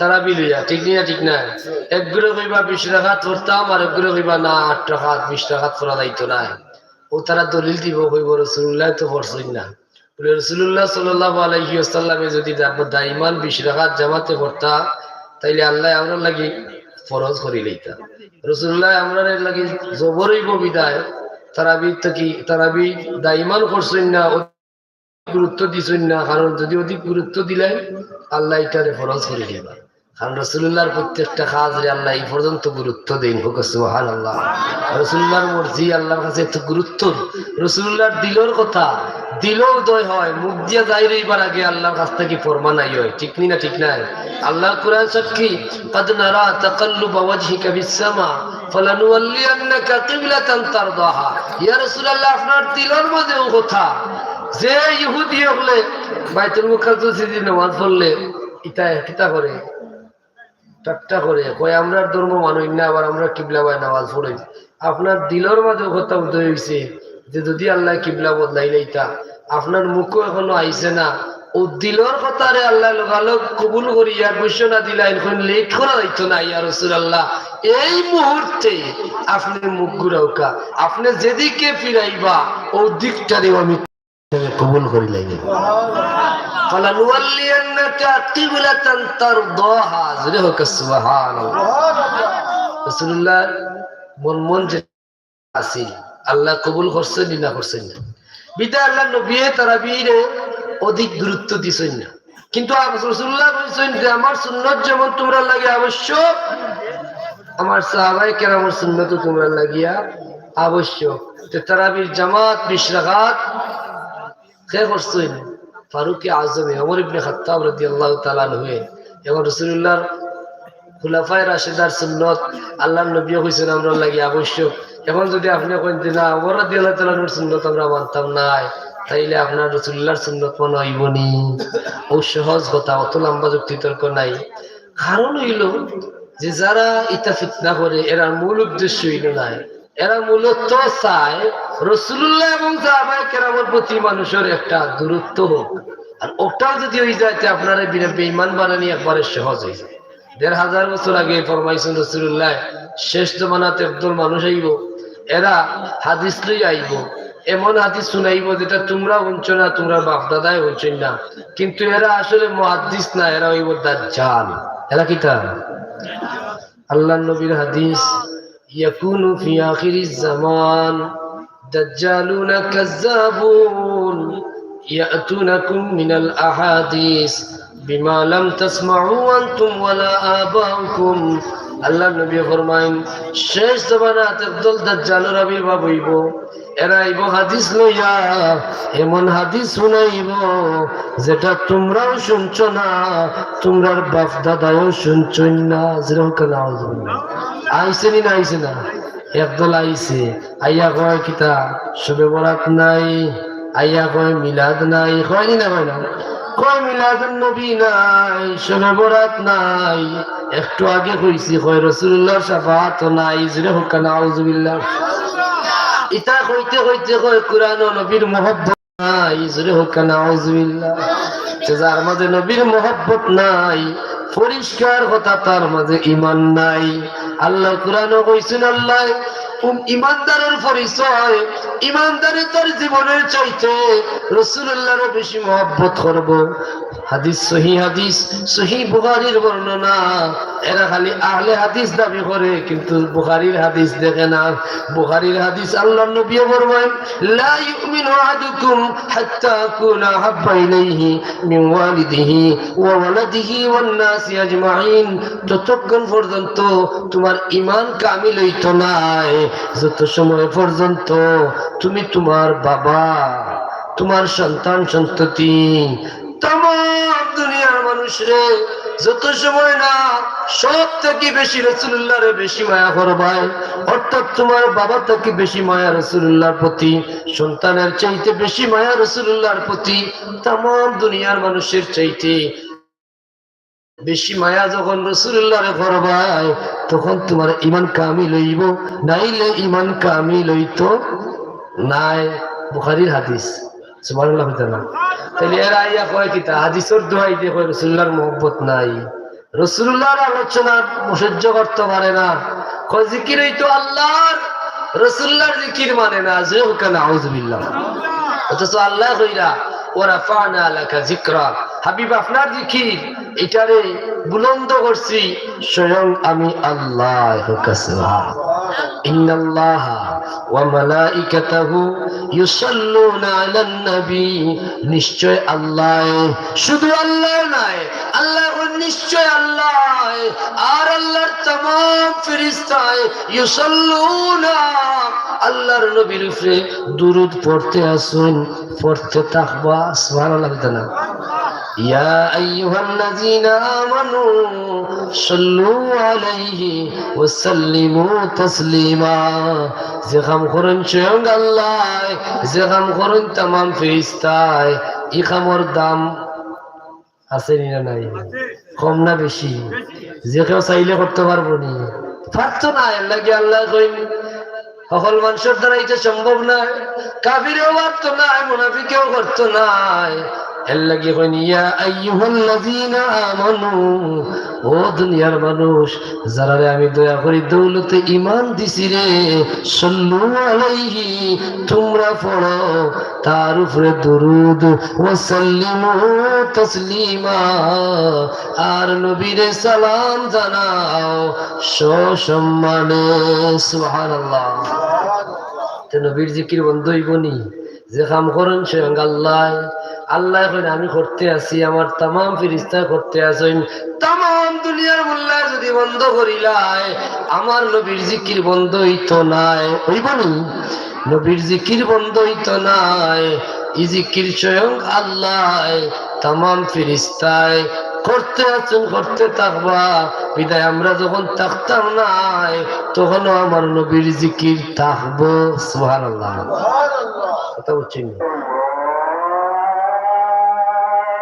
তারা বিলুয়া ঠিক ঠিক না বিশ টাকা ধরতাম আর এক কইবা না, আট বিশ টাকা করা যাইতো না ও তারা দলিল দিব, কইব রসুল্লাহ তো না। রসুল্লাহ সাল্লাহ যদি দাইমান বিশ টাকা জামাতে করতা তাইলে আল্লাহ আমরা লাগি ফরজ করি লইতা রসুল্লাহ আমরা লাগি জবরইব বিদায় তারাবি কি তারাবি দাইমান করছেন না গুরুত্ব দিছেন না, কারণ যদি অধিক গুরুত্ব দিলেন, আল্লাহ এটারে ফরজ করে দিবা কারণ রসুল্লাহর প্রত্যেকটা কাজ রে আল্লাহ এই পর্যন্ত গুরুত্ব দেন। হোক সোহান আল্লাহ রসুল্লাহর মর্জি আল্লাহর কাছে এত গুরুত্ব। রসুল্লাহর দিলর কথা, দিলেও দয় হয়, মুখ দিয়া যাই রইবার আগে আল্লাহর কাছ থেকে ফরমা নাই হয়। ঠিক নি না ঠিক নাই আল্লাহ কোরআন সাক্ষী কদ নারা তাকাল্লুবা ওয়াজহিকা বিসসামা ফালানুওয়াল্লিয়ান্নাকা কিবলাতান তারদাহা। ইয়া রাসূলুল্লাহ, আপনার দিলের মধ্যেও কথা। যে ইহুদি হলে বাইতুল মুকাদ্দাসে নামাজ পড়লে ইতা কিতা করে। ঠাট্টা করে, কয় আমরা ধর্ম মানুষ না, আবার আমরা কিবলা বাই নামাজ পড়ি আপনার দিলর মাঝে কথা উদয় হয়েছে যে, যদি আল্লাহ কিবলা বদলাই লইতা, আপনার মুখও এখনও আইছে না। ও দিলর কথারে আল্লাহ লগালগ কবুল করিয়া ঘোষণা দিলা এখন লেট করা যাইতো না, ইয়া রসুল আল্লাহ এই মুহূর্তে আপনি মুখ ঘুরাউকা আপনি যেদিকে ফিরাইবা, ও দিকটারেও আমি কবুল করি লাগে فلنولينك قبلة ترضاها জোরে হোক সুবহানাল্লাহ রাসূলুল্লাহ মন মন যে আসিল আল্লাহ কবুল করছেন না করছেন না বিদায় আল্লাহ নবী তারাবিরে অধিক গুরুত্ব দিছেন না কিন্তু রাসূলুল্লাহ বলেছেন যে আমার সুন্নত যেমন তোমরা লাগে আবশ্যক আমার সাহাবায়ে কেরামের সুন্নত তোমরা লাগিয়া আবশ্যক তো তারাবির জামাত বিশ রাকাত কে করছেন ফারুক আজমে অমর ইবনে খাত্তাব রাদিয়াল্লাহু তাআলা হয়ে এবং রাসূলুল্লাহর খুলাফায়ে রাশিদার সুন্নত, আল্লাহর নবী কইছেন আমরা লাগি আবশ্যক। এখন যদি আপনি কইন যে না, ওমর রাদিয়াল্লাহু তাআলার সুন্নত আমরা মানতাম নাই তাইলে আপনার রাসূলুল্লাহর সুন্নত মনে হইবনি ও সহজ কথা, অত লম্বা যুক্তি তর্ক নাই। কারণ হইল যে যারা ইতা ফিতনা করে, এরা মূল উদ্দেশ্য হইল নাই। এরা মূলত চায় রসুল্লাহ এবং সাহাবাই কেরামের প্রতি মানুষের একটা দূরত্ব হোক। আর ওটাও যদি হয়ে যায় আপনার বেইমান বানানি একবারে সহজ হয়ে যায়। দেড় হাজার বছর আগে ফরমাইছেন রসুল্লাহ, শেষ জমানাতে একদল মানুষ আইব, এরা হাদিস লই আইব। এমন হাদিস শুনাইব যেটা তোমরা উঞ্চ না, তোমরা বাপ দাদাই উঞ্চন না। কিন্তু এরা আসলে মহাদিস না, এরা হইব দাজ্জাল। এরা কি তা আল্লাহ নবীর হাদিস يكون في آخر الزمان دجالون كذابون يأتونكم من الأحاديث بما لم تسمعوا أنتم ولا آباؤكم আল্লাহ নবী ফরমাইন শেষ জমানাত একদল দাজ্জালের আবির্ভাব হইব এরা আইব হাদিস লইয়া এমন হাদিস শুনাইব যেটা তোমরাও শুনছ না তোমরার বাপ দাদাও শুনছ না যেরকম আইসে নি না আইসে না? একদল আইসে আইয়া কয়, কিতা সবে বরাত নাই? আইয়া কয়, মিলাদ নাই। কয়নি না কয় না? কয়, মিলাদ নবী নাই সবে বরাত নাই। একটু আগে কইছি, কয়, রসুল্লাহ সাফাত নাই। হোক না আউজুবিল্লাহ ইতা কইতে কইতে কয় নবীর মহব্বত নাই। হোক না আউজুবিল্লাহ যার মাঝে নবীর মহব্বত নাই, পরিষ্কার কথা তার মাঝে ইমান নাই। আল্লাহ কোরআন কইছেন আল্লাহ ইমানদারের পরিচয় ইমানদারের তোর জীবনের চাইতে রসুল্লাহ বেশি মহব্বত করব। হাদিস, সহি হাদিস, সহি বুখারির বর্ণনা। এরা খালি আহলে হাদিস দাবি করে, কিন্তু বুখারির হাদিস দেখে না। বুখারির হাদিস আল্লাহ নবী ফরমায় লা ইউমিনু আহাদুকুম হাত্তা আকুনা হাব্বা ইলাইহি মিন ওয়ালিদিহি ওয়া ওয়ালাদিহি ওয়ান নাসি আজমাইন। ততক্ষণ পর্যন্ত তোমার ইমান কামিল হইতো নাই, যত সময় পর্যন্ত তুমি তোমার বাবা, তোমার সন্তান, সন্ততি তাম দুনিয়ার যত সময় না, সব থেকে বেশি রসুল্লাহর বেশি মায়া করবাই অর্থাৎ তোমার বাবা থেকে বেশি মায়া রসুল্লাহর প্রতি, সন্তানের চাইতে বেশি মায়া রসুল্লাহর প্রতি তাম দুনিয়ার মানুষের চাইতে বেশি মায়া যখন রসুল্লাহ করবাই তখন তোমার ইমান কামি লইব নাইলে ইমান কামি লইতো নাই। বুখারির হাদিস। সুবহানাল্লাহ না তাহলে এর আইয়া কয় কয় নাই। রসুল্লাহর আলোচনা সহ্য করতে পারে না। কয় জিকির আল্লাহর জিকির মানে না। যে হোক না আউজবিল্লাহ অথচ আল্লাহ ওরা ফানা হাবিব, আপনার জিকির, এটারে বুলন্দ করছি, স্বয়ং আমি আল্লাহ কাছে। إن الله وملائكته يصلون على النبي নিশ্চয় আল্লাহ শুধু আল্লাহ নয় আল্লাহ নিশ্চয় আল্লাহ আর আল্লাহর तमाम ফেরেশতায় ইউসাল্লুনা আল্লাহর নবীর উপরে দুরূদ পড়তে আসুন পড়তে থাকবা সুবহানাল্লাহ বিদানা يا أيها الذين آمنوا صلوا عليه وسلموا تسليما زخم خورن شيونگ الله زخم خورن تمام ফেরেশতায় ই খামর দাম আছে নি না নাই কম না বেশি যে কেউ চাইলে করতে পারবো নি পারতো না আল্লাহ কি আল্লাহ কইন সকল মানুষের দ্বারা এটা সম্ভব নয় কাফিরেও পারতো না মুনাফিকেও করতো নাই ইয়া ও মানুষ আমি দয়া করি দৌলতে ঈমান দিছি রে, সাল্লু আলাইহি, তোমরা পড়ো, তার উপরে দরুদ ওয়া সাল্লিমু তাসলিমা, আর নবীরে সালাম জানাও, সসম্মানে তো নবীর জিকির বন্ধ হইবনি যে কাম করেন স্বয়ং আল্লাহ। আল্লাহ কইন আমি করতে আছি আমার তাম ফিরিস্তা করতে আছেন। তাম দুনিয়ার মোল্লায় যদি বন্ধ করিলাই আমার নবীর জিকির বন্ধ হইতো নাই। হইবনি নবীর জিকির বন্ধ হইতো নাই। ই জিকির স্বয়ং আল্লাহ। তাম ফিরিস্তায় করতে আছেন করতে থাকবা। বিদায় আমরা যখন থাকতাম নাই তখনও আমার নবীর জিকির থাকব। সুবহানাল্লাহ। কথা বুঝছেন